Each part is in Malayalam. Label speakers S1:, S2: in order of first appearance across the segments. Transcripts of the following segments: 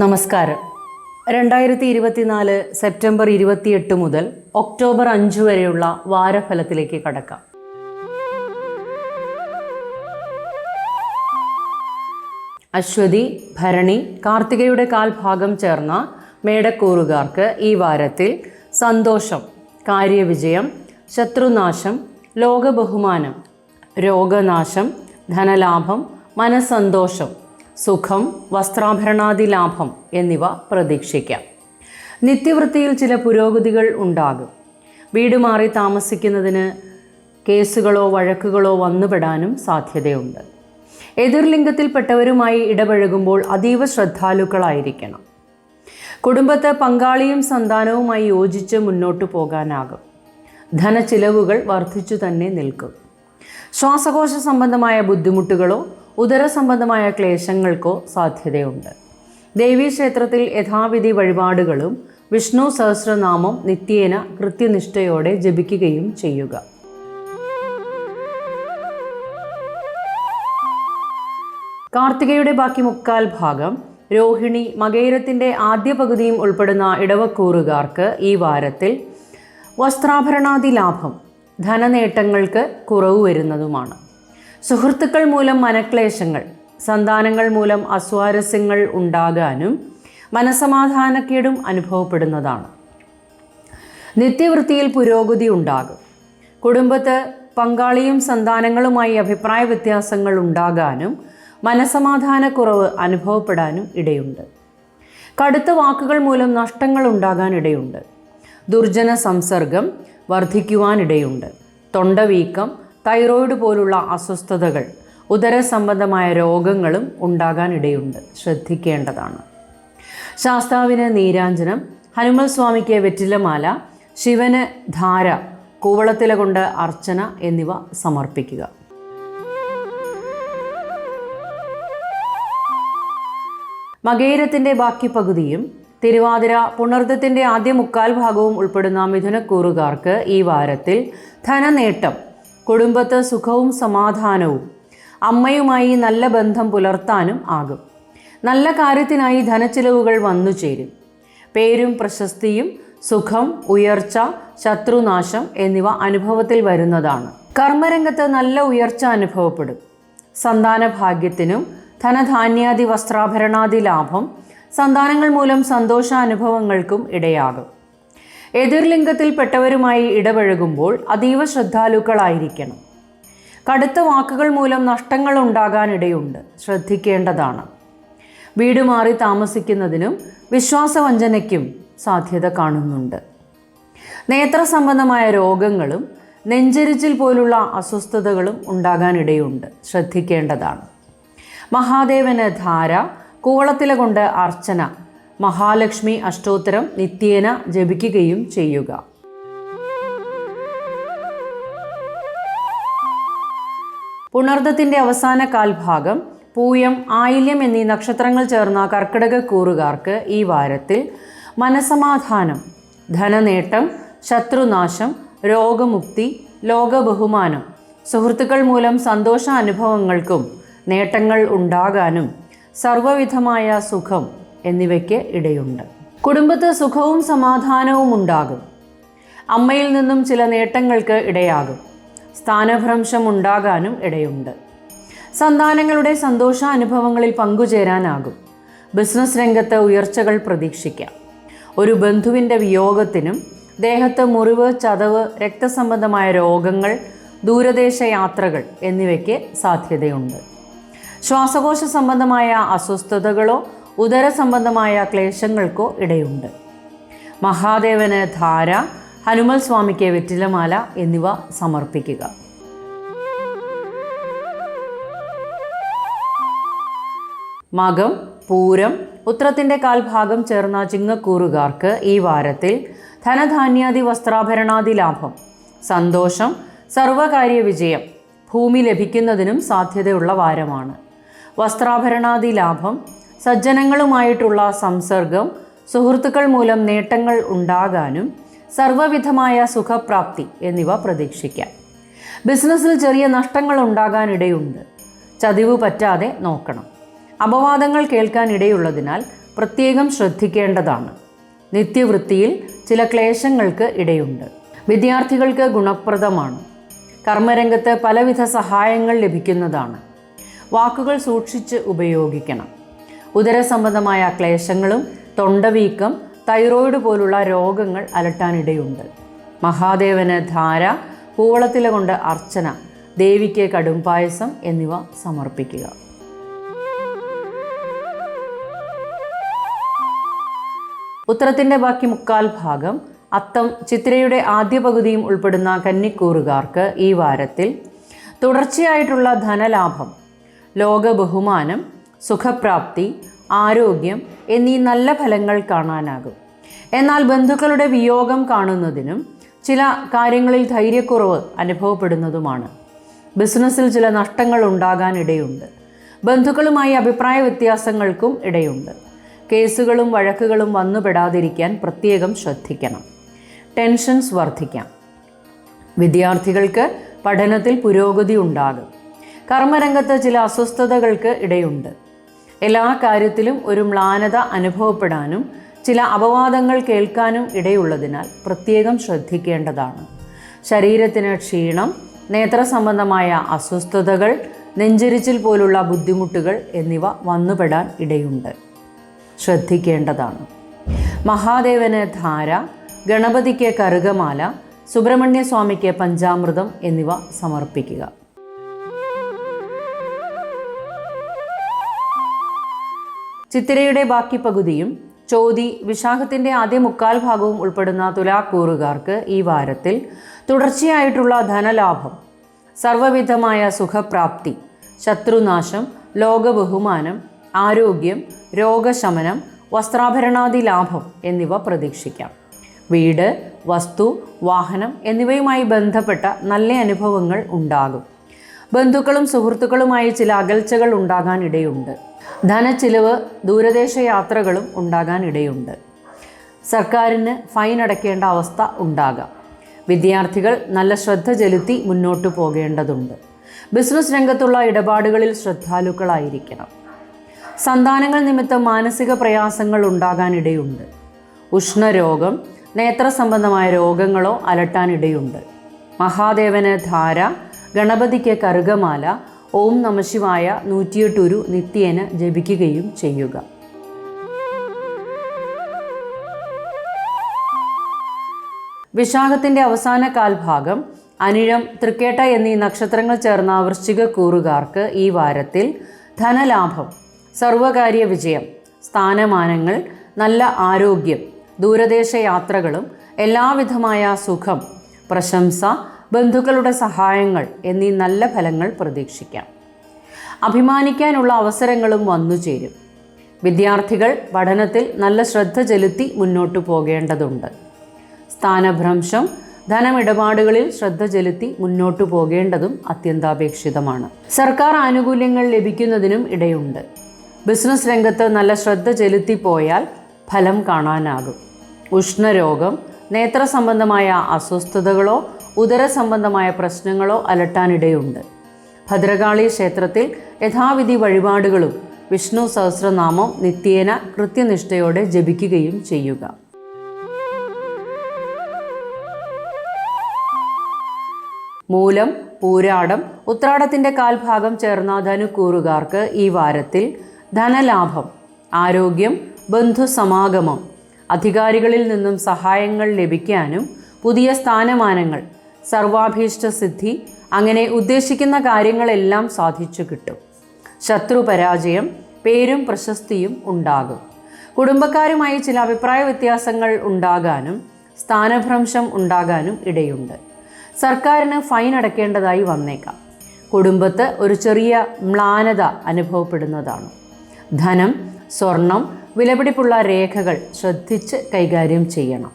S1: നമസ്കാരം. രണ്ടായിരത്തി ഇരുപത്തിനാല് സെപ്റ്റംബർ ഇരുപത്തിയെട്ട് മുതൽ ഒക്ടോബർ അഞ്ച് വരെയുള്ള വാരഫലത്തിലേക്ക് കടക്കാം. അശ്വതി ഭരണി കാർത്തികയുടെ കാൽഭാഗം ചേർന്ന മേടക്കൂറുകാർക്ക് ഈ വാരത്തിൽ സന്തോഷം കാര്യവിജയം ശത്രുനാശം ലോകബഹുമാനം രോഗനാശം ധനലാഭം മനസ്സന്തോഷം സുഖം വസ്ത്രാഭരണാദി ലാഭം എന്നിവ പ്രതീക്ഷിക്കാം. നിത്യവൃത്തിയിൽ ചില പുരോഗതികൾ ഉണ്ടാകും. വീട് മാറി താമസിക്കുന്നതിന് കേസുകളോ വഴക്കുകളോ വന്നുപെടാനും സാധ്യതയുണ്ട്. എതിർലിംഗത്തിൽപ്പെട്ടവരുമായി ഇടപഴകുമ്പോൾ അതീവ ശ്രദ്ധാലുക്കളായിരിക്കണം. കുടുംബത്തെ പങ്കാളിയും സന്താനവുമായി യോജിച്ച് മുന്നോട്ടു പോകാനാകും. ധനച്ചിലവുകൾ വർദ്ധിച്ചു തന്നെ നിൽക്കും. ശ്വാസകോശ സംബന്ധമായ ബുദ്ധിമുട്ടുകളോ ഉദര സംബന്ധമായ ക്ലേശങ്ങൾക്കോ സാധ്യതയുണ്ട്. ദേവീക്ഷേത്രത്തിൽ യഥാവിധി വഴിപാടുകളും വിഷ്ണു സഹസ്രനാമം നിത്യേന കൃത്യനിഷ്ഠയോടെ ജപിക്കുകയും ചെയ്യുക. കാർത്തികയുടെ ബാക്കി മുക്കാൽ ഭാഗം രോഹിണി മകേരത്തിന്റെ ആദ്യ പകുതിയും ഉൾപ്പെടുന്ന ഇടവക്കൂറുകാർക്ക് ഈ വാരത്തിൽ വസ്ത്രാഭരണാദി ലാഭം ധനനേട്ടങ്ങൾക്ക് കുറവ് വരുന്നതുമാണ്. സുഹൃത്തുക്കൾ മൂലം മനക്ലേശങ്ങൾ സന്താനങ്ങൾ മൂലം അസ്വാരസ്യങ്ങൾ ഉണ്ടാകാനും മനസമാധാനക്കേടും അനുഭവപ്പെടുന്നതാണ്. നിത്യവൃത്തിയിൽ പുരോഗതി ഉണ്ടാകും. കുടുംബത്ത് പങ്കാളിയും സന്താനങ്ങളുമായി അഭിപ്രായ വ്യത്യാസങ്ങൾ ഉണ്ടാകാനും മനസമാധാനക്കുറവ് അനുഭവപ്പെടാനും ഇടയുണ്ട്. കടുത്ത വാക്കുകൾ മൂലം നഷ്ടങ്ങൾ ഉണ്ടാകാൻ ഇടയുണ്ട്. ദുർജന സംസർഗം വർദ്ധിക്കുവാനിടയുണ്ട് തൊണ്ടവീക്കം തൈറോയിഡ് പോലുള്ള അസ്വസ്ഥതകൾ ഉദര സംബന്ധമായ രോഗങ്ങളും ഉണ്ടാകാനിടയുണ്ട്. ശ്രദ്ധിക്കേണ്ടതാണ്. ശാസ്താവിന് നീരാഞ്ജനം ഹനുമൽ സ്വാമിക്ക് വെറ്റിലമാല ശിവന് ധാര കൂവളത്തില കൊണ്ട് അർച്ചന എന്നിവ സമർപ്പിക്കുക. മകേരത്തിന്റെ ബാക്കി പകുതിയും തിരുവാതിര പുണർദത്തിന്റെ ആദ്യ മുക്കാൽ ഭാഗവും ഉൾപ്പെടുന്ന മിഥുനക്കൂറുകാർക്ക് ഈ വാരത്തിൽ ധനനേട്ടം കുടുംബത്ത് സുഖവും സമാധാനവും. അമ്മയുമായി നല്ല ബന്ധം പുലർത്താനും ആകും. നല്ല കാര്യത്തിനായി ധനച്ചിലവുകൾ വന്നു ചേരും. പേരും പ്രശസ്തിയും സുഖം ഉയർച്ച ശത്രുനാശം എന്നിവ അനുഭവത്തിൽ വരുന്നതാണ്. കർമ്മരംഗത്ത് നല്ല ഉയർച്ച അനുഭവപ്പെടും. സന്താന ഭാഗ്യത്തിനും ധനധാന്യാദി വസ്ത്രാഭരണാദി ലാഭം സന്താനങ്ങൾ മൂലം സന്തോഷാനുഭവങ്ങൾക്കും ഇടയാകും. എതിർലിംഗത്തിൽപ്പെട്ടവരുമായി ഇടപഴകുമ്പോൾ അതീവ ശ്രദ്ധാലുക്കളായിരിക്കണം. കടുത്ത വാക്കുകൾ മൂലം നഷ്ടങ്ങൾ ഉണ്ടാകാനിടയുണ്ട് ശ്രദ്ധിക്കേണ്ടതാണ്. വീട് മാറി താമസിക്കുന്നതിനും വിശ്വാസവഞ്ചനയ്ക്കും സാധ്യത കാണുന്നുണ്ട്. നേത്ര സംബന്ധമായ രോഗങ്ങളും നെഞ്ചരിച്ചിൽ പോലുള്ള അസ്വസ്ഥതകളും ഉണ്ടാകാനിടയുണ്ട്. ശ്രദ്ധിക്കേണ്ടതാണ്. മഹാദേവന് ധാര കൂവളത്തില കൊണ്ട് അർച്ചന മഹാലക്ഷ്മി അഷ്ടോത്തരം നിത്യേന ജപിക്കുകയും ചെയ്യുക. പുണർദത്തിന്റെ അവസാന കാൽഭാഗം പൂയം ആയില്യം എന്നീ നക്ഷത്രങ്ങൾ ചേർന്ന കർക്കിടക കൂറുകാർക്ക് ഈ വാരത്തിൽ മനസമാധാനം ധനനേട്ടം ശത്രുനാശം രോഗമുക്തി ലോകബഹുമാനം സുഹൃത്തുക്കൾ മൂലം സന്തോഷ അനുഭവങ്ങൾക്കും നേട്ടങ്ങൾ ഉണ്ടാകാനും സർവവിധമായ സുഖം എന്നിവയ്ക്ക് ഇടയുണ്ട്. കുടുംബത്ത് സുഖവും സമാധാനവും ഉണ്ടാകും. അമ്മയിൽ നിന്നും ചില നേട്ടങ്ങൾക്ക് ഇടയാകും. സ്ഥാനഭ്രംശം ഉണ്ടാകാനും ഇടയുണ്ട്. സന്താനങ്ങളുടെ സന്തോഷാനുഭവങ്ങളിൽ പങ്കുചേരാനാകും. ബിസിനസ് രംഗത്ത് ഉയർച്ചകൾ പ്രതീക്ഷിക്കാം. ഒരു ബന്ധുവിന്റെ വിയോഗത്തിനും ദേഹത്ത് മുറിവ് ചതവ് രക്തസംബന്ധമായ രോഗങ്ങൾ ദൂരദേശ യാത്രകൾ എന്നിവയ്ക്ക് സാധ്യതയുണ്ട്. ശ്വാസകോശ സംബന്ധമായ അസ്വസ്ഥതകളോ ഉദര സംബന്ധമായ ക്ലേശങ്ങൾക്കോ ഇടയുണ്ട്. മഹാദേവന് ധാര ഹനുമൽ സ്വാമിക്ക് വെറ്റിലമാല എന്നിവ സമർപ്പിക്കുക. മകം പൂരം ഉത്രത്തിന്റെ കാൽഭാഗം ചേർന്ന ചിങ്ങക്കൂറുകാർക്ക് ഈ വാരത്തിൽ ധനധാന്യാദി വസ്ത്രാഭരണാദി ലാഭം സന്തോഷം സർവകാര്യ വിജയം ഭൂമി ലഭിക്കുന്നതിനും സാധ്യതയുള്ള വാരമാണ്. വസ്ത്രാഭരണാദി ലാഭം സജ്ജനങ്ങളുമായിട്ടുള്ള സംസർഗം സുഹൃത്തുക്കൾ മൂലം നേട്ടങ്ങൾ ഉണ്ടാകാനും സർവവിധമായ സുഖപ്രാപ്തി എന്നിവ പ്രതീക്ഷിക്കാം. ബിസിനസ്സിൽ ചെറിയ നഷ്ടങ്ങൾ ഉണ്ടാകാനിടയുണ്ട്. ചതിവ് പറ്റാതെ നോക്കണം. അപവാദങ്ങൾ കേൾക്കാനിടയുള്ളതിനാൽ പ്രത്യേകം ശ്രദ്ധിക്കേണ്ടതാണ്. നിത്യവൃത്തിയിൽ ചില ക്ലേശങ്ങൾക്ക് ഇടയുണ്ട്. വിദ്യാർത്ഥികൾക്ക് ഗുണപ്രദമാണ്. കർമ്മരംഗത്ത് പലവിധ സഹായങ്ങൾ ലഭിക്കുന്നതാണ്. വാക്കുകൾ സൂക്ഷിച്ച് ഉപയോഗിക്കണം. ഉദരസംബന്ധമായ ക്ലേശങ്ങളും തൊണ്ടവീക്കം തൈറോയിഡ് പോലുള്ള രോഗങ്ങൾ അലട്ടാനിടയുണ്ട്. മഹാദേവന് ധാര കൂവളത്തില കൊണ്ട് അർച്ചന ദേവിക്ക് കടും പായസം എന്നിവ സമർപ്പിക്കുക. ഉത്തരത്തിന്റെ ബാക്കി മുക്കാൽ ഭാഗം അത്തം ചിത്രയുടെ ആദ്യ പകുതിയും ഉൾപ്പെടുന്ന കന്നിക്കൂറുകാർക്ക് ഈ വാരത്തിൽ തുടർച്ചയായിട്ടുള്ള ധനലാഭം ലോക ബഹുമാനം സുഖപ്രാപ്തി ആരോഗ്യം എന്നീ നല്ല ഫലങ്ങൾ കാണാനാകും. എന്നാൽ ബന്ധുക്കളുടെ വിയോഗം കാണുന്നതിനും ചില കാര്യങ്ങളിൽ ധൈര്യക്കുറവ് അനുഭവപ്പെടുന്നതുമാണ്. ബിസിനസ്സിൽ ചില നഷ്ടങ്ങൾ ഉണ്ടാകാൻ ഇടയുണ്ട് ബന്ധുക്കളുമായി അഭിപ്രായ വ്യത്യാസങ്ങൾക്കും ഇടയുണ്ട്. കേസുകളും വഴക്കുകളും വന്നുപെടാതിരിക്കാൻ പ്രത്യേകം ശ്രദ്ധിക്കണം. ടെൻഷൻസ് വർദ്ധിക്കാം. വിദ്യാർത്ഥികൾക്ക് പഠനത്തിൽ പുരോഗതി ഉണ്ടാകും. കർമ്മരംഗത്ത് ചില അസ്വസ്ഥതകൾക്ക് ഇടയുണ്ട്. എല്ലാ കാര്യത്തിലും ഒരു മ്ലാനത അനുഭവപ്പെടാനും ചില അപവാദങ്ങൾ കേൾക്കാനും ഇടയുള്ളതിനാൽ പ്രത്യേകം ശ്രദ്ധിക്കേണ്ടതാണ്. ശരീരത്തിന് ക്ഷീണം നേത്ര സംബന്ധമായ അസ്വസ്ഥതകൾ നെഞ്ചരിച്ചിൽ പോലുള്ള ബുദ്ധിമുട്ടുകൾ എന്നിവ വന്നുപെടാൻ ഇടയുണ്ട്. ശ്രദ്ധിക്കേണ്ടതാണ്. മഹാദേവന് ധാര ഗണപതിക്ക് കറുകമാല സുബ്രഹ്മണ്യ സ്വാമിക്ക് പഞ്ചാമൃതം എന്നിവ സമർപ്പിക്കുക. ചിത്തിരയുടെ ബാക്കി പകുതിയും ചോതി വിശാഖത്തിന്റെ ആദ്യ മുക്കാൽ ഭാഗവും ഉൾപ്പെടുന്ന തുലാക്കൂറുകാർക്ക് ഈ വാരത്തിൽ തുടർച്ചയായിട്ടുള്ള ധനലാഭം സർവവിധമായ സുഖപ്രാപ്തി ശത്രുനാശം ലോകബഹുമാനം ആരോഗ്യം രോഗശമനം വസ്ത്രാഭരണാദി ലാഭം എന്നിവ പ്രതീക്ഷിക്കാം. വീട് വസ്തു വാഹനം എന്നിവയുമായി ബന്ധപ്പെട്ട നല്ല അനുഭവങ്ങൾ ഉണ്ടാകും. ബന്ധുക്കളും സുഹൃത്തുക്കളുമായി ചില അകൽച്ചകൾ ഉണ്ടാകാൻ ഇടയുണ്ട് ധനച്ചിലവ് ദൂരദേശ യാത്രകളും ഉണ്ടാകാൻ ഇടയുണ്ട് സർക്കാരിന് ഫൈൻ അടയ്ക്കേണ്ട അവസ്ഥ ഉണ്ടാകാം. വിദ്യാർത്ഥികൾ നല്ല ശ്രദ്ധ ചെലുത്തി മുന്നോട്ട് പോകേണ്ടതുണ്ട്. ബിസിനസ് രംഗത്തുള്ള ഇടപാടുകളിൽ ശ്രദ്ധാലുക്കളായിരിക്കണം. സന്താനങ്ങൾ നിമിത്തം മാനസിക പ്രയാസങ്ങൾ ഉണ്ടാകാനിടയുണ്ട്. ഉഷ്ണരോഗം നേത്ര സംബന്ധമായ രോഗങ്ങളോ അലട്ടാനിടയുണ്ട്. മഹാദേവന് ധാര ഗണപതിക്ക് കറുകമാല ഓം നമശിവായ നൂറ്റിയെട്ടൊരു നിത്യേന ജപിക്കുകയും ചെയ്യുക. വിശാഖത്തിന്റെ അവസാന കാൽഭാഗം അനിഴം തൃക്കേട്ട എന്നീ നക്ഷത്രങ്ങൾ ചേർന്ന വൃശ്ചിക കൂറുകാർക്ക് ഈ വാരത്തിൽ ധനലാഭം സർവകാര്യ വിജയം സ്ഥാനമാനങ്ങൾ നല്ല ആരോഗ്യം ദൂരദേശ യാത്രകളും എല്ലാവിധമായ സുഖം പ്രശംസ ബന്ധുക്കളുടെ സഹായങ്ങൾ എന്നീ നല്ല ഫലങ്ങൾ പ്രതീക്ഷിക്കാം. അഭിമാനിക്കാനുള്ള അവസരങ്ങളും വന്നു ചേരും. വിദ്യാർത്ഥികൾ പഠനത്തിൽ നല്ല ശ്രദ്ധ ചെലുത്തി മുന്നോട്ടു പോകേണ്ടതുണ്ട്. സ്ഥാനഭ്രംശം ധനമിടപാടുകളിൽ ശ്രദ്ധ ചെലുത്തി മുന്നോട്ടു പോകേണ്ടതും അത്യന്താപേക്ഷിതമാണ്. സർക്കാർ ആനുകൂല്യങ്ങൾ ലഭിക്കുന്നതിനും ഇടയുണ്ട്. ബിസിനസ് രംഗത്ത് നല്ല ശ്രദ്ധ ചെലുത്തി പോയാൽ ഫലം കാണാനാകും. ഉഷ്ണരോഗം നേത്ര സംബന്ധമായ അസ്വസ്ഥതകളോ ഉദര സംബന്ധമായ പ്രശ്നങ്ങളോ അലട്ടാനിടയുണ്ട്. ഭദ്രകാളി ക്ഷേത്രത്തിൽ യഥാവിധി വഴിപാടുകളും വിഷ്ണു സഹസ്രനാമം നിത്യേന കൃത്യനിഷ്ഠയോടെ ജപിക്കുകയും ചെയ്യുക. മൂലം പൂരാടം ഉത്രാടത്തിന്റെ കാൽഭാഗം ചേർന്ന ധനുക്കൂറുകാർക്ക് ഈ വാരത്തിൽ ധനലാഭം ആരോഗ്യം ബന്ധുസമാഗമം അധികാരികളിൽ നിന്നും സഹായങ്ങൾ ലഭിക്കാനും പുതിയ സ്ഥാനമാനങ്ങൾ സർവാഭീഷ്ട സിദ്ധി. അങ്ങനെ ഉദ്ദേശിക്കുന്ന കാര്യങ്ങളെല്ലാം സാധിച്ചു കിട്ടും. ശത്രു പരാജയം പേരും പ്രശസ്തിയും ഉണ്ടാകും. കുടുംബക്കാരുമായി ചില അഭിപ്രായ വ്യത്യാസങ്ങൾ ഉണ്ടാകാനും സ്ഥാനഭ്രംശം ഉണ്ടാകാനും ഇടയുണ്ട്. സർക്കാരിന് ഫൈൻ അടയ്ക്കേണ്ടതായി വന്നേക്കാം. കുടുംബത്ത് ഒരു ചെറിയ മ്ലാനത അനുഭവപ്പെടുന്നതാണ്. ധനം സ്വർണം വിലപിടിപ്പുള്ള രേഖകൾ ശ്രദ്ധിച്ച് കൈകാര്യം ചെയ്യണം.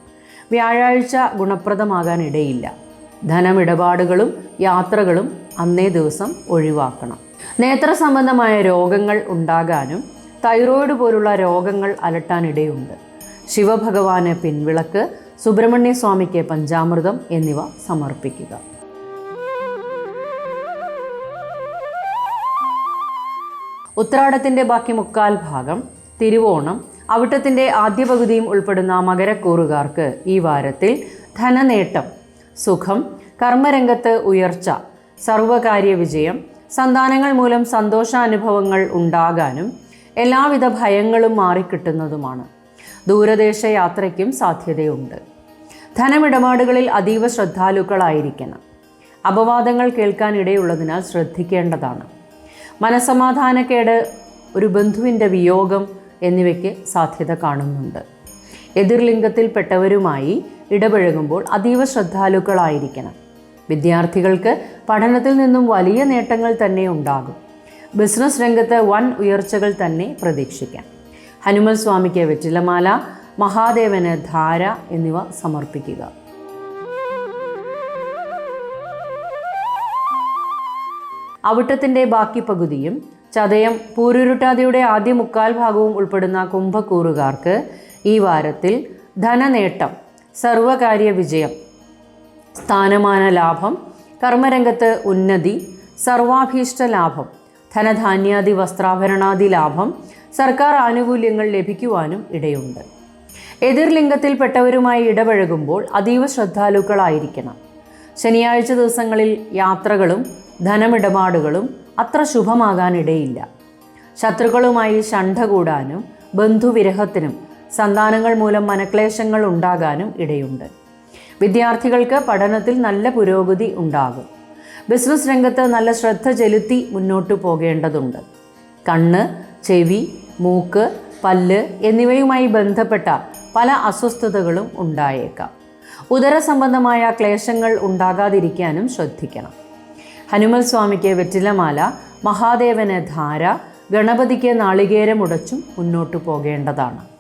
S1: വ്യാഴാഴ്ച ഗുണപ്രദമാകാൻ ഇടയില്ല ധനമിടപാടുകളും യാത്രകളും അന്നേ ദിവസം ഒഴിവാക്കണം. നേത്ര സംബന്ധമായ രോഗങ്ങൾ ഉണ്ടാകാനും തൈറോയിഡ് പോലുള്ള രോഗങ്ങൾ അലട്ടാനിടയുണ്ട്. ശിവഭഗവാന് പിൻവിളക്ക് സുബ്രഹ്മണ്യ സ്വാമിക്ക് പഞ്ചാമൃതം എന്നിവ സമർപ്പിക്കുക. ഉത്രാടത്തിന്റെ ബാക്കി മുക്കാൽ ഭാഗം തിരുവോണം അവിട്ടത്തിന്റെ ആദ്യ പകുതിയും ഉൾപ്പെടുന്ന മകരക്കൂറുകാർക്ക് ഈ വാരത്തിൽ ധനനേട്ടം സുഖം കർമ്മരംഗത്ത് ഉയർച്ച സർവകാര്യ വിജയം സന്താനങ്ങൾ മൂലം സന്തോഷാനുഭവങ്ങൾ ഉണ്ടാകാനും എല്ലാവിധ ഭയങ്ങളും മാറിക്കിട്ടുന്നതുമാണ്. ദൂരദേശ യാത്രയ്ക്കും സാധ്യതയുണ്ട്. ധനമിടപാടുകളിൽ അതീവ ശ്രദ്ധാലുക്കളായിരിക്കണം. അപവാദങ്ങൾ കേൾക്കാൻ ഇടയുള്ളതിനാൽ ശ്രദ്ധിക്കേണ്ടതാണ്. മനസമാധാനക്കേട് ഒരു ബന്ധുവിന്റെ വിയോഗം എന്നിവയ്ക്ക് സാധ്യത കാണുന്നുണ്ട്. എതിർലിംഗത്തിൽപ്പെട്ടവരുമായി ഇടപഴകുമ്പോൾ അതീവ ശ്രദ്ധാലുക്കളായിരിക്കണം. വിദ്യാർത്ഥികൾക്ക് പഠനത്തിൽ നിന്നും വലിയ നേട്ടങ്ങൾ തന്നെ ഉണ്ടാകും. ബിസിനസ് രംഗത്ത് വൻ ഉയർച്ചകൾ തന്നെ പ്രതീക്ഷിക്കാം. ഹനുമൽ സ്വാമിക്ക് വെറ്റിലമാല മഹാദേവന് ധാര എന്നിവ സമർപ്പിക്കുക. അവിട്ടത്തിന്റെ ബാക്കി പകുതിയും ചതയം പൂരുരുട്ടാതിയുടെ ആദ്യ മുക്കാൽ ഭാഗവും ഉൾപ്പെടുന്ന കുംഭക്കൂറുകാർക്ക് ഈ വാരത്തിൽ ധനനേട്ടം സർവകാര്യ വിജയം സ്ഥാനമാന ലാഭം കർമ്മരംഗത്ത് ഉന്നതി സർവാഭീഷ്ട ലാഭം ധനധാന്യാദി വസ്ത്രാഭരണാദി ലാഭം സർക്കാർ ആനുകൂല്യങ്ങൾ ലഭിക്കുവാനും ഇടയുണ്ട്. എതിർലിംഗത്തിൽപ്പെട്ടവരുമായി ഇടപഴകുമ്പോൾ അതീവ ശ്രദ്ധാലുക്കളായിരിക്കണം. ശനിയാഴ്ച ദിവസങ്ങളിൽ യാത്രകളും ധനമിടപാടുകളും അത്ര ശുഭമാകാനിടയില്ല. ശത്രുക്കളുമായി ശണ്ഠ കൂടാനും ബന്ധുവിരഹത്തിനും സന്താനങ്ങൾ മൂലം മനക്ലേശങ്ങൾ ഉണ്ടാകാനും ഇടയുണ്ട്. വിദ്യാർത്ഥികൾക്ക് പഠനത്തിൽ നല്ല പുരോഗതി ഉണ്ടാകും. ബിസിനസ് രംഗത്ത് നല്ല ശ്രദ്ധ ചെലുത്തി മുന്നോട്ടു പോകേണ്ടതുണ്ട്. കണ്ണ് ചെവി മൂക്ക് പല്ല് എന്നിവയുമായി ബന്ധപ്പെട്ട പല അസ്വസ്ഥതകളും ഉണ്ടായേക്കാം. ഉദര സംബന്ധമായ ക്ലേശങ്ങൾ ഉണ്ടാകാതിരിക്കാനും ശ്രദ്ധിക്കണം. ഹനുമൽ സ്വാമിക്ക് വെറ്റിലമാല മഹാദേവന് ധാര ഗണപതിക്ക് നാളികേരമുടച്ചും മുന്നോട്ടു പോകേണ്ടതാണ്.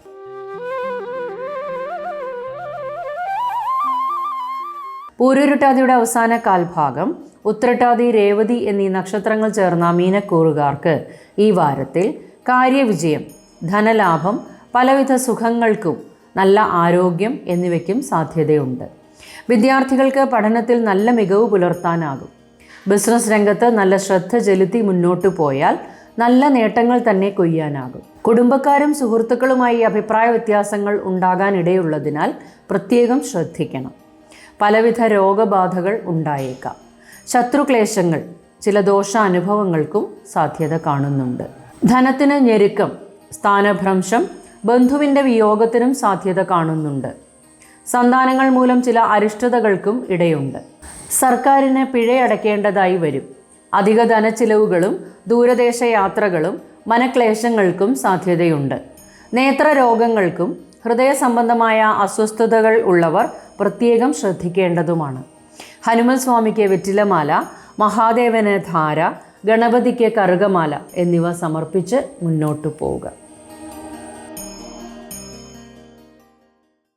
S1: പൂരുരുട്ടാതിയുടെ അവസാന കാൽഭാഗം ഉത്രട്ടാതി രേവതി എന്നീ നക്ഷത്രങ്ങൾ ചേർന്ന മീനക്കൂറുകാർക്ക് ഈ വാരത്തിൽ കാര്യവിജയം ധനലാഭം പലവിധ സുഖങ്ങൾക്കും നല്ല ആരോഗ്യം എന്നിവയ്ക്കും സാധ്യതയുണ്ട്. വിദ്യാർത്ഥികൾക്ക് പഠനത്തിൽ നല്ല മികവ് പുലർത്താനാകും. ബിസിനസ് രംഗത്ത് നല്ല ശ്രദ്ധ ചെലുത്തി മുന്നോട്ടു പോയാൽ നല്ല നേട്ടങ്ങൾ തന്നെ കൊയ്യാനാകും. കുടുംബക്കാരും സുഹൃത്തുക്കളുമായി അഭിപ്രായ വ്യത്യാസങ്ങൾ ഉണ്ടാകാനിടയുള്ളതിനാൽ പ്രത്യേകം ശ്രദ്ധിക്കണം. പലവിധ രോഗബാധകൾ ഉണ്ടായേക്കാം. ശത്രുക്ലേശങ്ങൾ ചില ദോഷാനുഭവങ്ങൾക്കും സാധ്യത കാണുന്നുണ്ട്. ധനത്തിന് ഞെരുക്കം സ്ഥാനഭ്രംശം ബന്ധുവിന്റെ വിയോഗത്തിനും സാധ്യത കാണുന്നുണ്ട്. സന്താനങ്ങൾ മൂലം ചില അരിഷ്ടതകൾക്കും ഇടയുണ്ട്. സർക്കാരിന് പിഴയടക്കേണ്ടതായി വരും. അധിക ധനച്ചിലവുകളും ദൂരദേശ യാത്രകളും മനക്ലേശങ്ങൾക്കും സാധ്യതയുണ്ട്. നേത്രരോഗങ്ങൾക്കും ഹൃദയ സംബന്ധമായ അസ്വസ്ഥതകൾ ഉള്ളവർ പ്രത്യേകം ശ്രദ്ധിക്കേണ്ടതുമാണ്. ഹനുമൽ സ്വാമിക്ക് വെറ്റിലമാല മഹാദേവന് ധാര ഗണപതിക്ക് കറുകമാല എന്നിവ സമർപ്പിച്ച് മുന്നോട്ടു പോവുക.